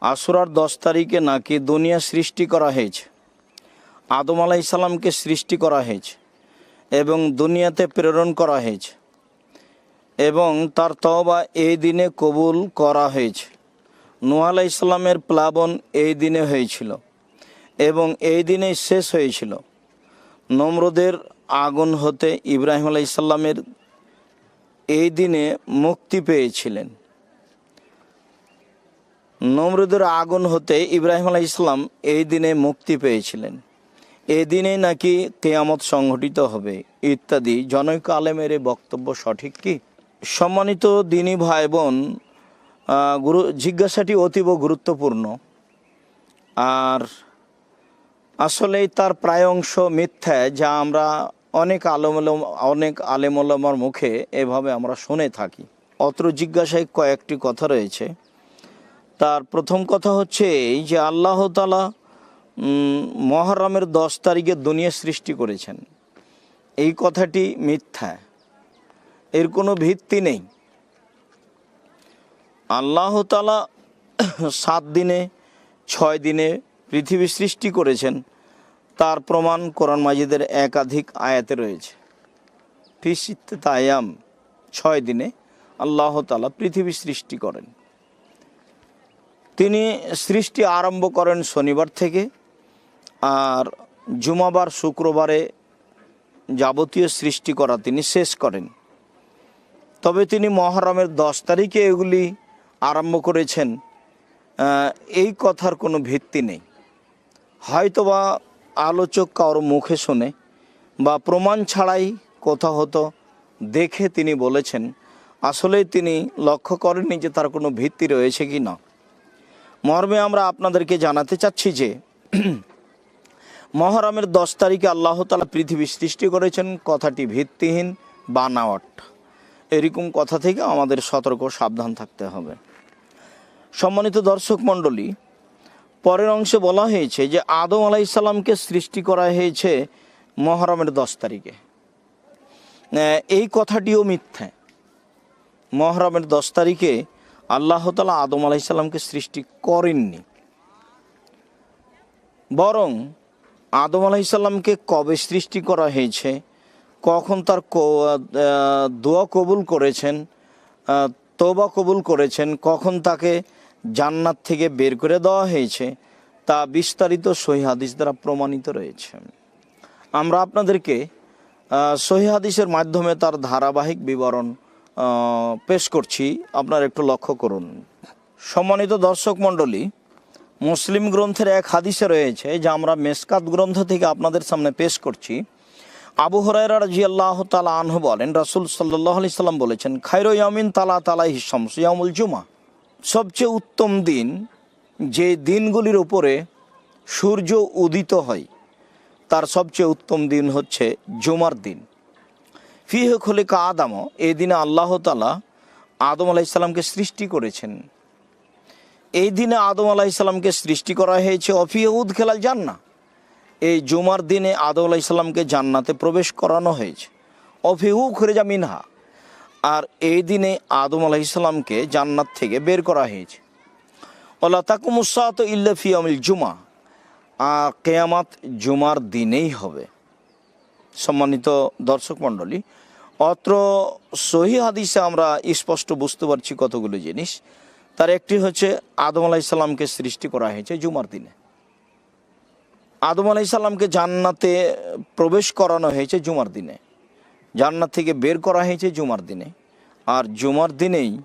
আশুরার দশ তারিখে নাকি দুনিয়া সৃষ্টি করা হয়েছে। আদম আলাহ ইসলামকে সৃষ্টি করা হয়েছে এবং দুনিয়াতে প্রেরণ করা হয়েছে এবং তার তওবা এই দিনে কবুল করা হয়েছে। আলাহ ইসলামের প্লাবন এই দিনে হয়েছিল এবং এই দিনেই শেষ হয়েছিল। নমরুদের আগুন হতে ইব্রাহিম আলাহ ইসলামের এই দিনে মুক্তি পেয়েছিলেন। নমরুদের আগুন হতে ইব্রাহিম আলাহ ইসলাম এই দিনে মুক্তি পেয়েছিলেন। এই দিনেই নাকি কেয়ামত সংঘটিত হবে। ইত্যাদি জনৈক আলেমের বক্তব্য সঠিক কি? সম্মানিত দিনী ভাই বোন গুরু, জিজ্ঞাসাটি অতীব গুরুত্বপূর্ণ। আর আসলেই তার প্রায় অংশ মিথ্যা যা আমরা অনেক আলমলম, অনেক আলেমলমার মুখে এভাবে আমরা শুনে থাকি। অত্র জিজ্ঞাসায় কয়েকটি কথা রয়েছে। তার প্রথম কথা হচ্ছে এই যে আল্লাহ তালা মহরমের দশ তারিখে দুনিয়া সৃষ্টি করেছেন। এই কথাটি মিথ্যা। এর কোনো ভিত্তি নেই। আল্লাহ তালা সাত দিনে, ছয় দিনে পৃথিবী সৃষ্টি করেছেন। তার প্রমাণ কোরআন মাজিদের একাধিক আয়াতে রয়েছে। ফিসিতে তায়াম ছয় দিনে আল্লাহ তালা পৃথিবী সৃষ্টি করেন। তিনি সৃষ্টি আরম্ভ করেন শনিবার থেকে, আর জুমাবার, শুক্রবারে যাবতীয় সৃষ্টি করা তিনি শেষ করেন। তবে তিনি মহরমের দশ তারিখে এগুলি আরম্ভ করেছেন। এই কথার কোনো ভিত্তি নেই। হয়তোবা আলোচক কারও মুখে শুনে বা প্রমাণ ছাড়াই কোথাও হতো, দেখে তিনি বলেছেন, আসলেই তিনি লক্ষ্য করেননি যে তার কোনো ভিত্তি রয়েছে কি না। মর্মে আমরা আপনাদেরকে জানাতে চাচ্ছি যে, মহরমের দশ তারিখে আল্লাহ তালা পৃথিবী সৃষ্টি করেছেন, কথাটি ভিত্তিহীন, বানাওয়াট। এরকম কথা থেকে আমাদের সতর্ক সাবধান থাকতে হবে। সম্মানিত দর্শক মণ্ডলী, পরের অংশে বলা হয়েছে যে, আদম আলাইসাল্লামকে সৃষ্টি করা হয়েছে মহরমের দশ তারিখে। এই কথাটিও মিথ্যা। মহরমের দশ তারিখে আল্লাহ তালা আদম আলাইসাল্লামকে সৃষ্টি করেননি। বরং আদম আলাইসাল্লামকে কবে সৃষ্টি করা হয়েছে কখন তার দোয়া কবুল করেছেন তওবা কবুল করেছেন কখন তাকে জান্নাত থেকে বের করে দেওয়া হয়েছে তা বিস্তারিত সহি হাদিস দ্বারা প্রমাণিত রয়েছে। আমরা আপনাদেরকে আহ, সহি হাদিসের মাধ্যমে তার ধারাবাহিক বিবরণ পেশ করছি, আপনার একটু লক্ষ্য করুন। সম্মানিত দর্শক মণ্ডলী, মুসলিম গ্রন্থের এক হাদিসে রয়েছে যা আমরা মেসকাত গ্রন্থ থেকে আপনাদের সামনে পেশ করছি। আবু হরাইরা রাজি আল্লাহ তালা আনহু বলেন, রাসুল সাল্লাহ আলি সাল্লাম বলেছেন খাইরো ইয়ামিন তালা তালা হিসামস ইয়ামুল জুমা সবচেয়ে উত্তম দিন যে দিনগুলির উপরে সূর্য উদিত হয়, তার সবচেয়ে উত্তম দিন হচ্ছে জুমার দিন। ফিহ খলিকা আদাম এই দিনে আল্লাহ তালা আদম আলাইসাল্লামকে সৃষ্টি করেছেন। এই দিনে আদম আলাইসাল্লামকে সৃষ্টি করা হয়েছে অফিহ উদ খেলাল জান্না এই জুমার দিনে আদম আলাইসাল্লামকে জান্নাতে প্রবেশ করানো হয়েছে। অফিউ খরেজা মিনহা। আর এই দিনে আদম আলাইসাল্লামকে জান্নাত থেকে বের করা হয়েছে। ওলা তাকুমুসাত ইল্লাফি আমিল জুমা আর কেয়ামাত জুমার দিনেই হবে। সম্মানিত দর্শক মণ্ডলী, অত্র সহি হাদিসে আমরা স্পষ্ট বুঝতে পারছি কতগুলো জিনিস। তার একটি হচ্ছে, আদম আলাইসাল্লামকে সৃষ্টি করা হয়েছে জুমার দিনে। আদম আলাইসাল্লামকে জান্নাতে প্রবেশ করানো হয়েছে জুমার দিনে। জান্নাত থেকে বের করা হয়েছে জুমার দিনে। আর জুমার দিনেই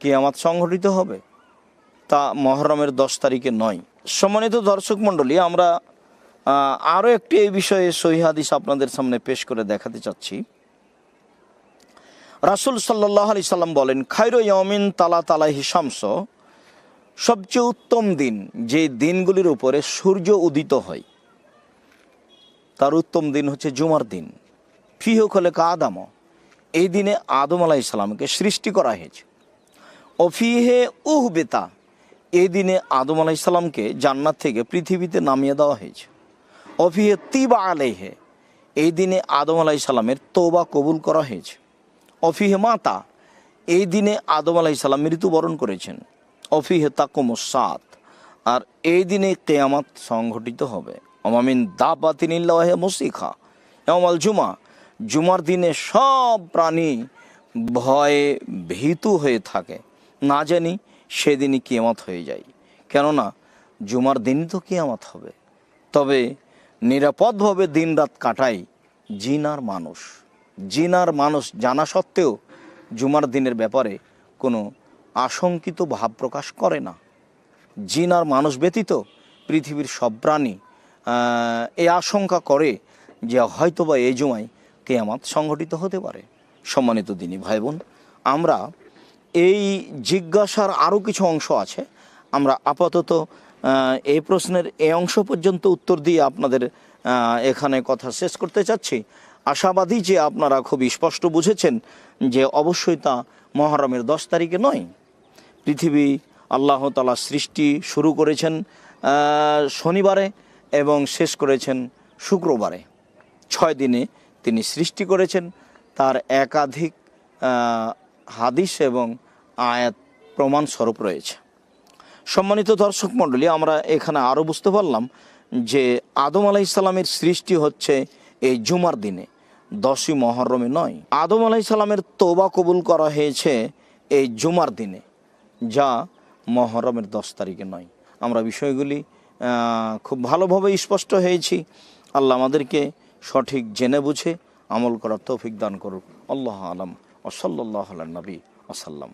কিয়ামাত সংঘটিত হবে। তা মহরমের দশ তারিখে নয়। সম্মানিত দর্শক মণ্ডলী, আমরা আরও একটি এই বিষয়ে সহি হাদিস আপনাদের সামনে পেশ করে দেখাতে চাচ্ছি। রাসুল সাল্লাহ আলি সাল্লাম বলেন খাইরো ইয়মিন তালা তালা হিসামস সবচেয়ে উত্তম দিন যে দিনগুলির উপরে সূর্য উদিত হয়, তার উত্তম দিন হচ্ছে জুমার দিন। ফিহ খলে আদাম, এই দিনে আদম আলাহ ইসলামকে সৃষ্টি করা হয়েছে। অফিহে উহ বেতা এই দিনে আদম আলাহ ইসলামকে জান্নাত থেকে পৃথিবীতে নামিয়ে দেওয়া হয়েছে। অফিহে তিবা আলাইহে, এই দিনে আদম আলাহ ইসলামের তোবা কবুল করা হয়েছে। অফিহে মাতা, এই দিনে আদম আলাহ ইসলাম মৃত্যুবরণ করেছেন। অফিহে তাকুমসাত আর এই দিনে কেয়ামাত সংঘটিত হবে। অমামিন দা বাতিনিল্লাহে মুসিখা এমাল জুমা, জুমার দিনে সব প্রাণী ভয়ে ভীতু হয়ে থাকে। না জানি সেদিনই কেয়ামাত হয়ে যায়। কেননা জুমার দিনই তো কিয়ামত হবে। তবে নিরাপদভাবে দিনরাত কাটাই জিনার মানুষ। জিনার মানুষ জানা সত্ত্বেও জুমার দিনের ব্যাপারে কোনো আশঙ্কিত ভাব প্রকাশ করে না। জিনার মানুষ ব্যতীত পৃথিবীর সব প্রাণী এ আশঙ্কা করে যে হয়তোবা এই জুমায় কেয়ামাত সংঘটিত হতে পারে। সম্মানিত দিনী ভাই বোন আমরা এই জিজ্ঞাসার আরও কিছু অংশ আছে। আমরা আপাতত এই প্রশ্নের এই অংশ পর্যন্ত উত্তর দিয়ে আপনাদের এখানে কথা শেষ করতে চাচ্ছি। আশাবাদী যে আপনারা খুব স্পষ্ট বুঝেছেন যে অবশ্যই তা মহরমের দশ তারিখে নয়। পৃথিবী আল্লাহ তালা সৃষ্টি শুরু করেছেন শনিবারে এবং শেষ করেছেন শুক্রবারে। ছয় দিনে তিনি সৃষ্টি করেছেন, তার একাধিক হাদিস এবং আয়াত প্রমাণস্বরূপ রয়েছে। সম্মানিত দর্শক মণ্ডলী, আমরা এখানে আরও বুঝতে পারলাম যে আদম আলাহ ইসলামের সৃষ্টি হচ্ছে এই জুমার দিনে, দশই মহরমে নয়। আদম আলাহ ইসলামের তোবা কবুল করা হয়েছে এই জুমার দিনে, যা মহরমের দশ তারিখে নয়। আমরা বিষয়গুলি খুব ভালোভাবে স্পষ্ট হয়েছি। আল্লাহ আমাদেরকে সঠিক জেনে বুঝে আমল করার তৌফিক দান করুক। আল্লাহ আলম। ওসল্লাহ নবী ওসাল্লাম